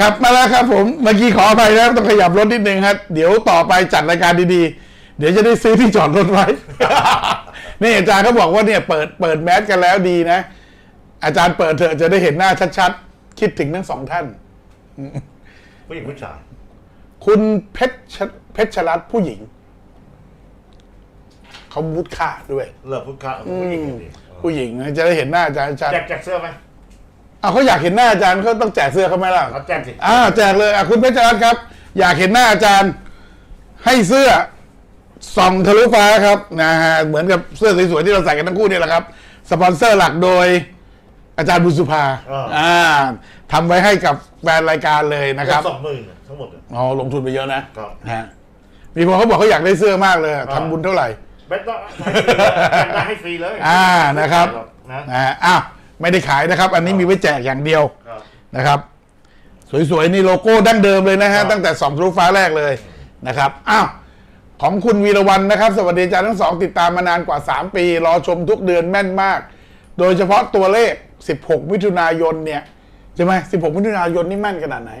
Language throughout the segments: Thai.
กลับมาแล้วครับผม เมื่อกี้ขออภัยนะต้องขยับรถนิดนึงครับเดี๋ยวต่อไปจัดรายการดีๆ เดี๋ยวจะได้ซื้อที่จอดรถไว้ นี่อาจารย์เขาบอกว่าเนี่ยเปิดเปิดแมสกันแล้วดีนะ อาจารย์เปิดเถอะจะได้เห็นหน้าชัดๆ คิดถึงทั้งสองท่าน ผู้หญิงผู้ชายคุณเพชรเพชรรัตน์ผู้หญิง เขามุดค่าด้วย เลิกผู้ค้าผู้หญิงกันดิผู้หญิงจะได้เห็นหน้าอาจารย์ชัด แจกแจกเสื้อไหม อ้าวเขาอยากเห็นหน้าอาจารย์เขาต้องแจกเสื้อเขาไหมล่ะเขาแจกสิอ่าแจกเลยอะคุณเพชรรัตน์ครับ อยากเห็นหน้าอาจารย์ ให้เสื้อส่องทะลุฟ้าครับนะฮะเหมือนกับเสื้อสวยๆที่เราใส่กันทั้งคู่นี่แหละครับสปอนเซอร์หลักโดย อาจารย์บุญสุภาอ่าทำไว้ให้กับแฟนรายการเลยนะครับ สองหมื่นทั้งหมดเลย อ๋อลงทุนไปเยอะนะครับ ฮะมีคนเขาบอกเขาอยากได้เสื้อมากเลยทำบุญเท่าไหร่ไม่ต้องให้ฟรีเลยให้ฟรีเลยอ่านะครับ นะนะฮะอ้าว ไม่ได้ขายนะครับ อันนี้มีไว้แจกอย่างเดียวครับ นะครับ สวยๆ นี่โลโก้ดั้งเดิมเลยนะครัฮะบตั้งแต่สองทะลุฟ้าแรกเลยนะครับ อ้าว ของคุณวีรวันนะครับ สวัสดีอาจารย์ทั้งสองติดตามมานานกว่า 3 ปี รอชมทุกเดือนแม่นมาก โดยเฉพาะตัวเลข 16 มิถุนายนเนี่ยใช่ไหม16 มิถุนายนนี่แม่นขนาดไหน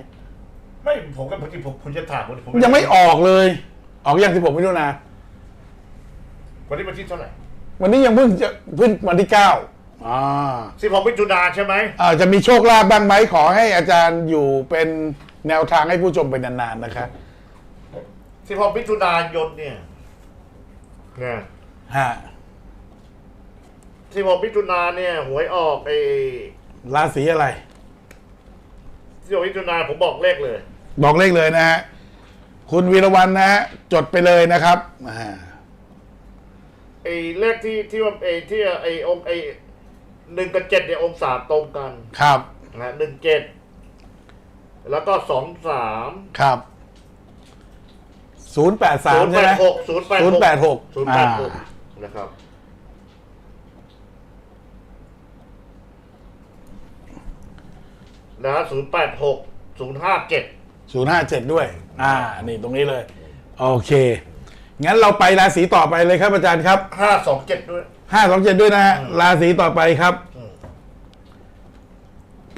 ไม่ผมก็บางทีผมผมจะถามผมผมยังไม่ออกเลย ออกยัง16 มิถุนาวันนี้วันที่เท่าไหร่ วันนี้ยังเพิ่งจะเพิ่งวันที่9 อ่าสิบหกมิถุนาใช่ไหมอ่าจะมีโชคลาภบ้างไหมขอให้อาจารย์อยู่เป็นแนวทางให้ผู้ชมไปนานๆนะคะสิบหกมิถุนายนเนี่ยเนี่ยฮะสิบหกมิถุนาเนี่ยหวยออกไอ้ราศีอะไรสิบหกมิถุนาผมบอกเลขเลย บอกเลขเลยนะฮะคุณวีรวันนะฮะจดไปเลยนะครับอ่าไอ้เลขที่ที่ว่าไอ้ที่ไอ้องค์ไอ้ หนึ่งกับเจ็ดเนี่ยองศาตรงกันครับนะหนึ่งเจ็ดแล้วก็สองสามครับศูนย์แปดสาศูมนย์ใช่แปไหมดหกศูนย์แปดศูนย์แปดหกศูนย์แปดหกนะครับ นะศูนย์แปดหกศูนย์ห้าเจ็ดศูนย์ห้าเจ็ดด้วย อ่า นี่ตรงนี้เลย โอเค งั้นเราไปราศีต่อไปเลยครับอาจารย์ครับห้าสองเจ็ดด้วย ห้าสองเจ็ดด้วยนะฮะราศีต่อไปครับอืม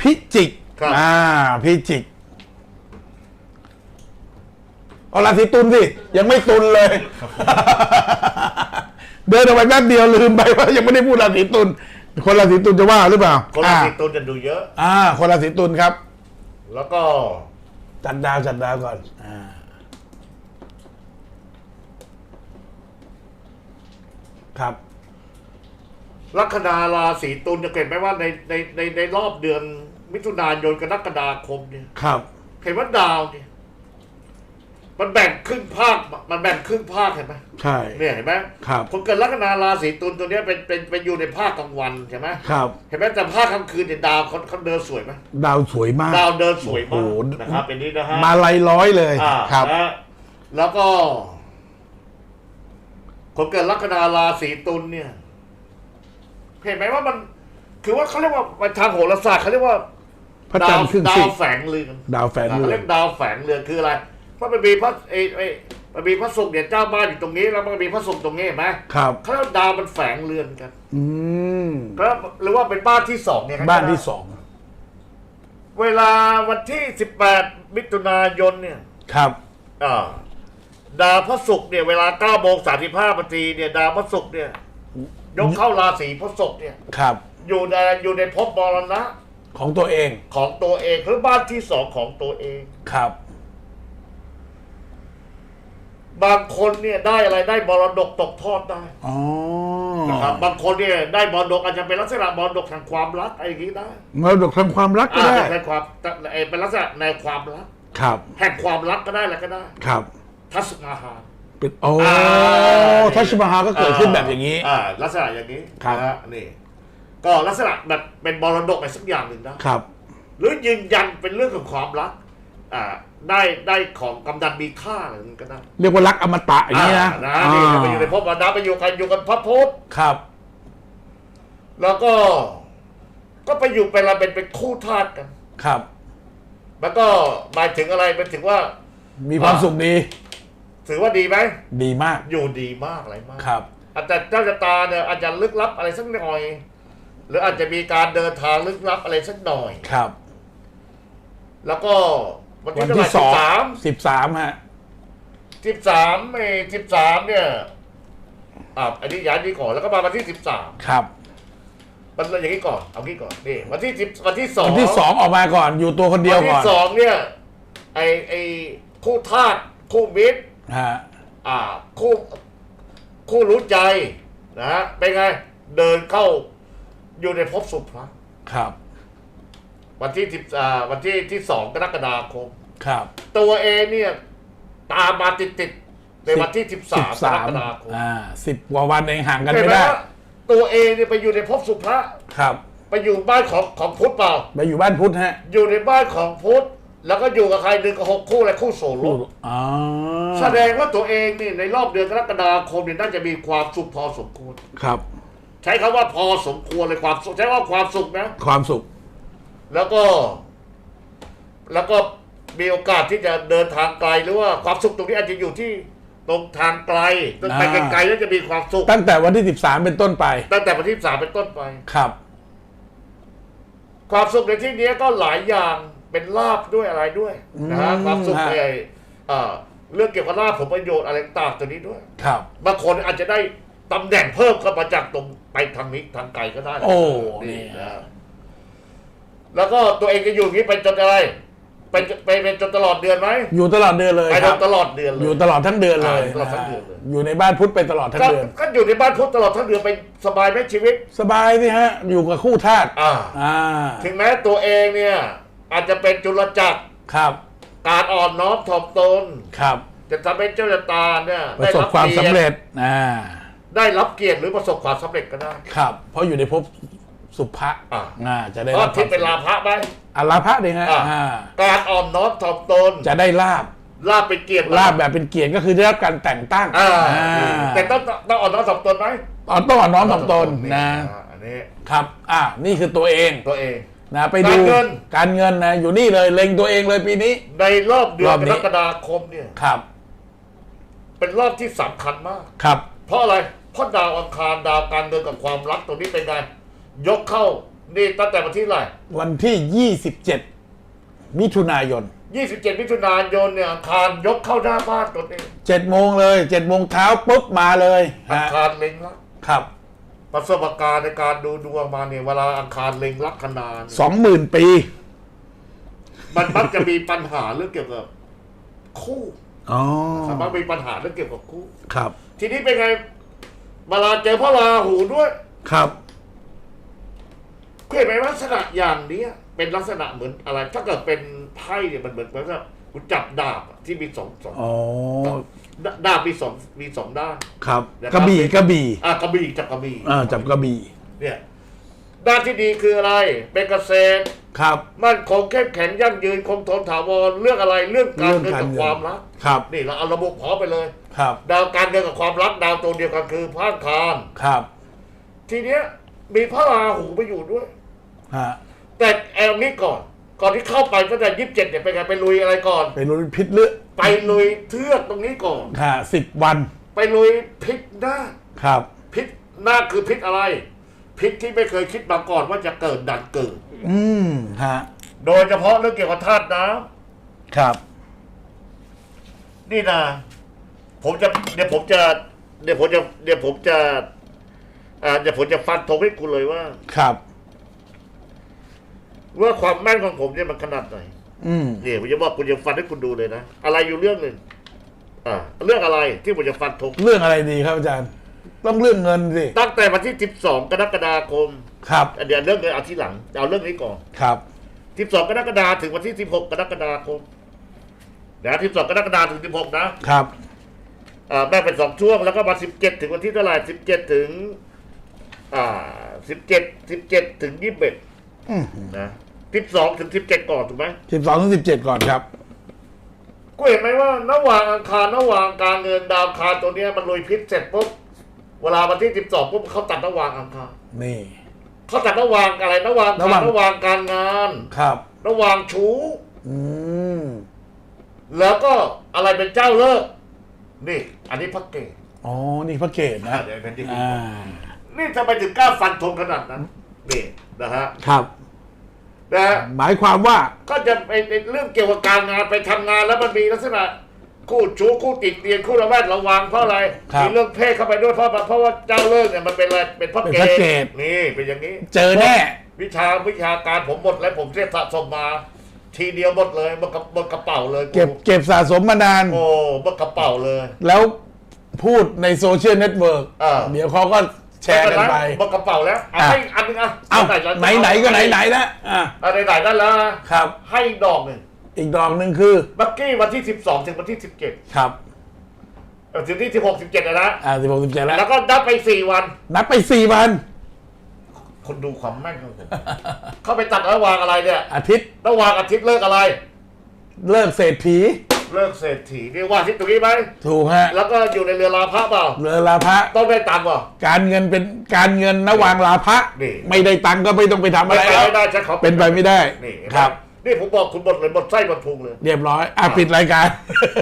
พิจิกครับ อ่า พิจิกเอาราศีตุลสิ ยังไม่ตุลเลย เดินออกไปแป๊บเดียวลืมไปว่ายังไม่ได้พูดราศีตุลคนราศีตุลจะว่าหรือเปล่าคนละสิตุนจะดูเยอะ อ่า คนราศีตุลครับ แล้วก็จัดดาวจัดดาวก่อนอ่าครับ ลัคนาราศีตุลจะเห็นไหมว่าในในในในรอบเดือนมิถุนายนกรกฎาคมเนี่ยครับ เห็นว่าดาวเนี่ย มันแบ่งครึ่งภาค มันแบ่งครึ่งภาคเห็นไหมใช่เนี่ยเห็นไหมครับคนเกิดลัคนาราศีตุลตัวเนี้ยเป็นเป็นเป็นอยู่ในภาคกลางวันใช่ไหมครับเห็นไหมแต่ภาคกลางคืนเนี่ยดาวเขาเขาเดินสวยไหมดาวสวยมาก ดาวเดินสวยโอ้มากโห นะครับเป็นนี้นะฮะมาลายร้อยเลยอ่าครับ นะแล้วก็คนเกิดลัคนาราศีตุลเนี่ย เห็นไหมว่ามันคือว่าเขาเรียกว่าทางโหราศาสตร์เขาเรียกว่าพระดาจันวทร์ครึ่งดาซีวกแฝงเรือนดาวแฝงเขาเรืเรีอยนกดาวแฝงเรือนคืออะไรเพราะมันมีพระเอเอมันมีพระศุกร์เนี่ยเจ้าบ้านอยู่ตรงนี้แล้วมันก็มีพระศุกร์ตรงนี้เห็นไหมครับ เขาเรียกดาวมันแฝงเรือนกันอืมก็หรือว่าเป็นบ้านที่สองเนี่ยบ้านที่สองเวลาวันที่สิบแปดมิถุนายนเนี่ย ครับ อ่าดาวพระศุกร์เนี่ยเวลาเก้าโมงสามสิบห้านาทีเนี่ยดาวพระศุกร์เนี่ย ยกเข้าราศีพฤษภเนี่ย ครับ อยู่ในอยู่ในภพมรณะของตัวเองของตัวเองหรือบ้านที่สองของตัวเอง ครับ บางคนเนี่ยได้อะไรได้มรดกตกทอดได้อ๋อนะครับบางคนเนี่ยได้มรดกอาจจะเป็นลักษณะมรดกทางความรักอะไรอย่างนี้ได้มรดกทางความรักก็อ่าได้เป็นความเอ่อเป็นลักษณะในความรักครับ แห่งความรักก็ได้แล้วก็ได้ครับ ทัศมาหาร เป็นโอ้อ่า ทัชมาฮาก็เกิดขึ้นแบบอย่างนี้ อ่าลักษณะอย่างนี้ครับ นะฮะนี่ ก็ลักษณะแบบเป็นมรดกอะไรสักอย่างหนึ่งนะ ครับ หรือยืนยันเป็นเรื่องของความรัก อ่า ได้ได้ของกำนันมีค่าอะไรนั้นก็ได้เรียกว่ารักอมตะอย่างนี้นะอ่านะนี่อ่าไปอยู่ในภพวันดาไปอยู่กันอยู่กันพระพุทธครับ แล้วก็ ก็ไปอยู่เป็นอะไรเป็นเป็นคู่ทาสกัน ครับ แล้วก็หมายถึงอะไรเป็นถึงว่า มีความสุขดี ถือว่าดีไหมดีมากอยู่ดีมากอะไรมากครับ อาจจะเจ้าชะตาเนี่ยอาจจะลึกลับอะไรสักหน่อย หรืออาจจะมีการเดินทางลึกลับอะไรสักหน่อย ครับ แล้วก็วันวัที่นเท่าไหที่ร่สสิอบงสามสิบสามฮะ สิบสามเอสิบสามเนี่ยอ่าอันนี้ย้ายนี้ก่อนแล้วก็มาวันที่สิบสามครับ มันอย่างนี้ก่อนเอางี้ก่อนนี่วันที่สิบวันที่สองวันที่สองออกมาก่อนอยู่ตัวคนเดียววันก่อที่นสองเนี่ยไอไอคู่ทาสคู่มิตร ฮะอ่าคู่คู่รู้ใจนะฮะเป็นไง เดินเข้าอยู่ในภพสุภะครับ วันที่สิบอ่าวันที่ที่สองกรกฎาคม ครับ ตัวเองเนี่ย ตามมาติดติดๆในวันที่สิบสิสาบมกสารมกฎาคมอ่าสิบกว่าวันเองห่างกันเห็นไม่ไหมได้ ว่าตัวเองเนี่ยไปอยู่ในภพสุภะครับ ไปอยู่บ้านของของพุทธเปล่า ไปอยู่บ้านพุทธฮะ อยู่ในบ้านของพุทธ แล้วก็อยู่กับใครหนึ่งกับหกคู่และคู่โสรพูดสอ๋อแสดงว่าตัวเองนี่ในรอบเดือนกรกฎาคมเนี่ยน่าจะมีความสุขพอสมควร ครับ ใช้คำว่าพอสมควรเลยความสุขใช้ว่าความสุขนะ ความสุข แล้วก็ แล้วก็มีโอกาสที่จะเดินทางไกลหรือว่าความสุขตรงนี้อาจจะอยู่ที่ตรงทางไกลตรงไปอ่าไกลๆแล้วจะมีความสุข ตั้งแต่วันที่สิบสามเป็นต้นไป ตั้งแต่วันที่สามเป็นต้นไป ครับ ความสุขในที่นี้ก็หลายอย่าง เป็นลาบด้วยอะไรด้วยนะฮะอืมความสุขฮะในเอ่อเรื่องเกี่ยวกับลาบผลประโยชน์อะไรต่างๆตัวนี้ด้วยครับ บางคนอาจจะได้ตำแหน่งเพิ่มเข้ามาจากตรงไปทางนี้ทางไกลก็ได้โอ้นี่นี่นะแล้วก็ตัวเองจะอยู่อย่างนี้ไปจนอะไรไปจนไปเป็นจนตลอดเดือนไหมอยู่ตลอดเดือนเลยไปคจรันบตลอดเดือนเลยอยู่ตลอดทั้งเดือนเลยอ่าตลอดทั้งเดือนเลยอยู่ในบ้านพุทธไปตลอดทั้งก็เดือนก็อยู่ในบ้านพุทธตลอดทั้งเดือนไปสบายไหมชีวิต สบายสิฮะ อยู่กับคู่ทาสอ่าอ่าถึงแม้ตัวเองเนี่ย อาจจะเป็นจุลจักรครับ การอ่อนน้อมถ่อมตน ครับจะทำให้เจ้าชะตาเนี่ยประสบความสำเร็จอ่าได้รับเกียรติหรือประสบความสำเร็จก็ได้ครับ เพราะอยู่ในภพสุภะอ่าอ่าจะได้เพรัราะบทิศเป็นลาภะไหม อาลาภะเลยฮะอ่า อ่าการอ่อนน้อมถ่อมตนจะได้ลาบลาบเป็นเกียรติลาบแบบเป็นเกียรติก็คือได้รับการแต่งตั้งอ่าอ่าแต่ต้องต้องอ่อนน้อมถ่อมตนไหมอ๋อต้องอ่อนน้อมถ่อมตนนะอ่าอันนี้ครับ อ่านี่คือตัวเอง ตัวเอง นะไปดูการเงิน การเงินนะอยู่นี่เลยเล็งตัวเองเลยปีนี้ ในรอบเดือรนอบกนี้ รกฎาคมเนี่ย ครับ เป็นรอบที่สำคัญมาก ครับ เพราะอะไร เพราะดาวอังคารดาวการเงินกับความรักตรงนี้เป็นไง ยกเข้านี่ตั้งแต่วันที่อะไหรวันที่ 27 มิถุนายน27 มิถุนายนเนี่ยอังคารยกเข้าหน้าบ้านตนเอง7โมงเลย7โมงเช้าปุ๊บมาเลยอังฮะคารเล็งรักครับ ประสบการณ์ในการดูดวงมาเนี่ยเวลาอังคารเล็งลัคนาเนี่ยสองหมื่นปี มันมักจะมีปัญหาเรื่องเกี่ยวกับคู่อ๋อมันมีปัญหาเรื่องเกี่ยวกับคู่ ครับ ทีนี้เป็นไงเวลาเจอพระราหูด้วยครับเห็นไหมลักษณะอย่างเนี้ยเป็นลักษณะเหมือนอะไร ถ้าเกิดเป็นไพ่เนี่ยมันเหมือนเหมือนกับ คุณจับดาบอะที่มีสองสองอ๋อดาดาบมีสองมีสองด้าน ครับนะครับ กระบี่กระบี่อะกระบี่จับกระบี่อ่าจับกระบี่เนี่ยด้านที่ดีคืออะไร เป็นเกษตร ครับมั่นคงเข้มแข็งยั่งยืนคงทนถาวรเรื่องอะไรเรื่องการเรื่องเงินการกับเงินความรักครับนี่เราเอาระบบพร้อมไปเลย ครับดาวการเงินกับความรักดาวตัวเดียวกันคือพระอังคารครับทีเนี้ยมีพระราหูไปอยู่ด้วยฮะแต่แอลนี้ก่อน ก่อนที่เข้าไปตั้งแต่ยี่สิบเจ็ดเนี่ยไปไงไปลุยอะไรก่อน ไปลุยพิษเลือดไปลุยเทือกตรงนี้ก่อน ค่ะสิบวันไปลุยพิษหน้าคครับ พิษหน้าคคือพิษอะไร พิษที่ไม่เคยคิดมาก่อนว่าจะเกิดดันเกิด อืมฮะโดยเฉพาะเรื่องเกี่ยวกับธาตุน้ำครับนี่นะผมจะเดี๋ยวผมจะเดี๋ยวผมจะเดี๋ยวผมจะอ่าเดี๋ยวผมจะฟันธงให้คุณเลยว่า ครับ ว่าความแม่นของผมเนี่ยมันขนาดไหนอืมเนี่ยผมจะบอกคุณจะฟันให้คุณดูเลยนะ อะไรอยู่เรื่องหนึ่งอ่าเรื่องอะไรที่ผมจะฟันธงเรื่องอะไรดีครับอาจารย์ ต้องเรื่องเงินสิตั้งแต่วันที่ 12 กรกฎาคมครับเดี๋ยวเรื่องเงินเอาที่หลังเอาเรื่องนี้ก่อนครับ 12 กรกฎาคมถึงวันที่ 16 กรกฎาคมนะ12 กรกฎาคมถึง 16 นะครับอ่าแบ่งเป็นสองช่วงแล้วก็มา 17 ถึงวันที่เท่าไหร่17 ถึงอ่า17 17 ถึง 21 อืมนะ12ถึง17ก่อนถูกไหมสิบสองถึงสิบเจ็ดก่อนครับ ก็เห็นไหมว่าระหว่างอังคารระหว่างการเงินดาวอังคารตัวเนี้ยมันลุยพิษเสร็จปุ๊บเวลาวันที่12ปุ๊บเขาตัดระหว่างอังคารนี่ เขาตัดระหว่างอะไรระหว่างระหว่างระหว่างการงาน ครับ ระหว่างชู้ อืมแล้วก็อะไรเป็นเจ้าเลิกนี่ อันนี้พระเกศอ๋อนี่พระเกศนะอ่าเดี๋ยวเป็นที่อ่านี่ทำไมถึงกล้าฟันธงขนาดนั้นนี่นะฮะ ครับ นะฮะหมายความว่าก็จะไปในเรื่องเกี่ยวกับการงานไปทำงานแล้วมันมีลักษณะคู่ชู้คู่ติดเตียนคู่ระแวดระวังเพราะอะไรครับมีเรื่องเพศเข้าไปด้วยเพราะเพราะว่าเจ้าเลิกเนี่ยมันเป็นอะไรเป็นเพราะเป็นเกเพราะเกย์ย์นี่เป็นอย่างนี้ เจอแน่ วิชาวิชาการผมหมดแล้วผมเรียกสะสมมา ทีเดียวหมดเลยบนกระบนกระเป๋าเลยเก็บเก็บสะสมมานาน โอ้บนกระเป๋าเลย แล้วพูดในโซเชียลเน็ตเวิร์กอ่าเดี๋ยวเขาก็ แชร์กันไปบนกระเป๋าแล้วเอาอะให้อันหนึงอะเอ้าแล้วไหนไหนๆก็ไหนไหนๆแล้วอะอะไหนๆนั่นแล้วนะครับ ให้อีกดอกหนึ่งอีกดอกหนึ่งคือบักกี้วันที่สิบสองถึงวันที่สิบเจ็ดครับถึงที่สิบหกสิบเจ็ดนะอ่าสิบหกสิบเจ็ดแล้วแล้วก็นับไปสี่วัน นับไปสี่วัน คนดูความแม่นของผมเข้าไปตัดระหว่างอะไรเนี่ย อาทิตย์ระหว่างอาทิตย์เลิกอะไร เลิกเศรษฐี เลิกเศรษฐีเรียกว่าอาทิตย์ตรงนี้ไหมถูกฮะแล้วก็อยู่ในเรือลาพระเปล่าเรือลาพระต้องได้ตังค์เปล่า การเงินเป็นการเงินระหว่างลาพระนี่ ไม่ได้ตังค์ก็ไม่ต้องไปทำไม่อะไรไปแล้วไม่ได้ใช่เขาเป็นไปไม่ได้นี่เห็นไหมครับ นี่ผมบอกคุณหมดเลยหมดไส้หมดพุงเลย เรียบร้อยอะปิดรายการ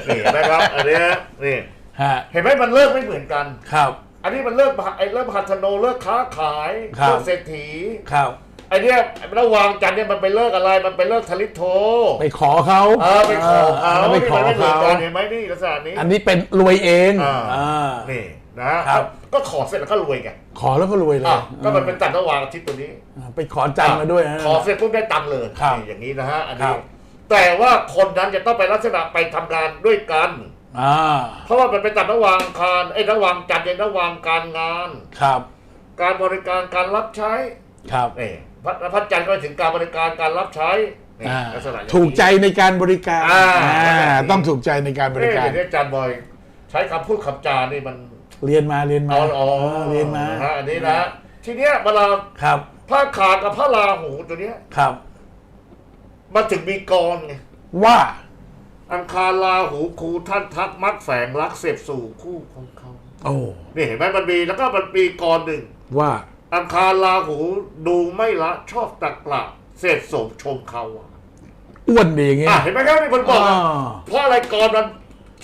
นี่เห็นะครับอันเนี้ยนี่ ฮะเห็นไหมมันเลิกไม่เหมือนกัน ครับ อันนี้มันเลิกไอ้เลิกพัฒโนเลิกค้าขายครับ เลิกเศรษฐี ครับ ไอ้เนี้ยระหว่างจันทร์เนี่ยมันไปเลิกอะไร มันไปเลิกทลิตโทไปขอเขาเออไปขอเขาอไปนี่ขอมันไม่เหมือนเขากันเห็นไหมนี่ลักษณะนี้ อันนี้เป็นรวยเองอ่าอ่านี่นะครับก็ขอเสร็จแล้วก็รวยไงขอแล้วก็รวยเลยอะก็มันเป็นตัดระหว่างอาทิตย์ตัวนี้อ่าไปขอจันทร์มาด้วยฮะขอเสร็จปุ๊บได้ตังค์เลยครับนี่อย่างนี้นะฮะอันครันี้บแต่ว่าคนนั้นจะต้องไปลักษณะไปทำงานด้วยกันอ่าเพราะว่ามันเป็นตัดระหว่างคารไอ้ระหว่างจันทร์ในระหว่างการงานครับ การบริการการรับใช้ครับนี่พระ พระจันทร์ก็ไปถึงการบริการการรับใช้นี่อ่าลักษณะอย่างนี้ ถูกใจในการบริการอ่า อ่าต้องถูกใจในการบริเอ๊ะการเดี๋ยวนี้อาจารย์บอย ใช้คำพูดคำจานี่มันเรียนมาเรียนมาเอาอ๋อเออเรียนมานะฮะอันนี้นะทีเนี้ยเวลาครับพระขากับพระราหูตัวเนี้ยครับ มันถึงมีกรไงว่าอังคารราหูครูท่านทักมักแฝงรักเสพสู่คู่ของเขาโอ้นี่เห็นไหมมันมีแล้วก็มันมีกรหนึ่งว่า อังคารราหูดูไม่ละชอบตักกละเสพสมชมเขาอะอ้วนดีอย่างเงี้ย อะเห็นไหมครับมีคนบอกอะอ่า เพราะอะไรกรมัน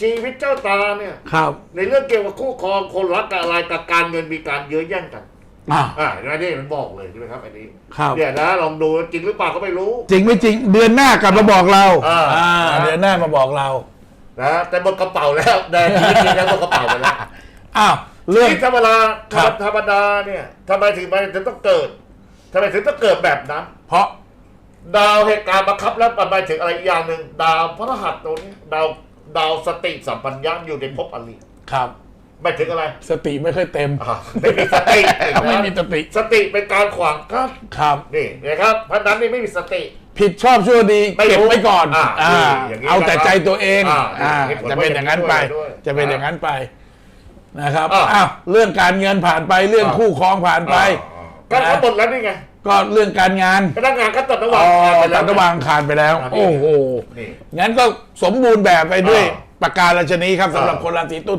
ชีวิตเจ้าตาเนี่ย ครับในเรื่องเกี่ยวกับคู่ครองคนรักกับอะไรกับการเงินมีการเยื้อแย่งกัน อ่าอ่าเห็นไหมนี่มันบอกเลยใช่ไหมครับ อันนี้ครับ เนี่ยนะลองดูจริงหรือเปล่าก็ไม่รู้ จริงไม่จริง เดือนหน้ากลับมาบอกเราอ่าอ่าเดือนหน้ามาบอกเรานะแต่หมดกระเป๋าแล้วแต่ชีวิตจริงแล้วหมดกระเป๋าไปแล้ว อ้าว เรื่องที่ธรรมดาครับ ธรรมดาเนี่ยทำไมถึงมันถึงต้องเกิดทำไมถึงต้องเกิดแบบนั้น เพราะ ดาวเหตุการณ์บังคับแล้วมันหมายถึงอะไรอีกอย่างหนึ่งดาวพระรหัสตัวนี้ดาวดาวสติสัมปัญญะอยู่ในภพอริครับ หมายถึงอะไรสติไม่ค่อยเต็ม อ่าไม่มีสติอีกนะไม่มีสติ สติเป็นการขวางกั้นครับ นี่นะครับเพราะฉะนั้นนี่ไม่มีสติ ผิดชอบชั่วดีไม่รู้เก็บไว้ก่อนอ่าอ่านี่อย่างนี้เอาแต่นะครับใจตัวเองอ่าอ่าเหตุผลจะเป็นอย่างนั้นไป ด้วยจะเป็นอย่างนั้นไป นะครับอ่าอ้าวเรื่องการเงินผ่านไปเรื่องอ่าคู่ครองผ่านไป ก็เขาหมดแล้วนี่ไงก็เรื่องการงานพนักงานก็ตัดระหว่างอ๋อทางไปแล้ตัว ดระหว่างคานไปแล้วอ่าโอ้โหนี่ งั้นก็สมบูรณ์แบบไปด้วยอ่าประการราชนีครับสำหรับอ่าคนราศีตุล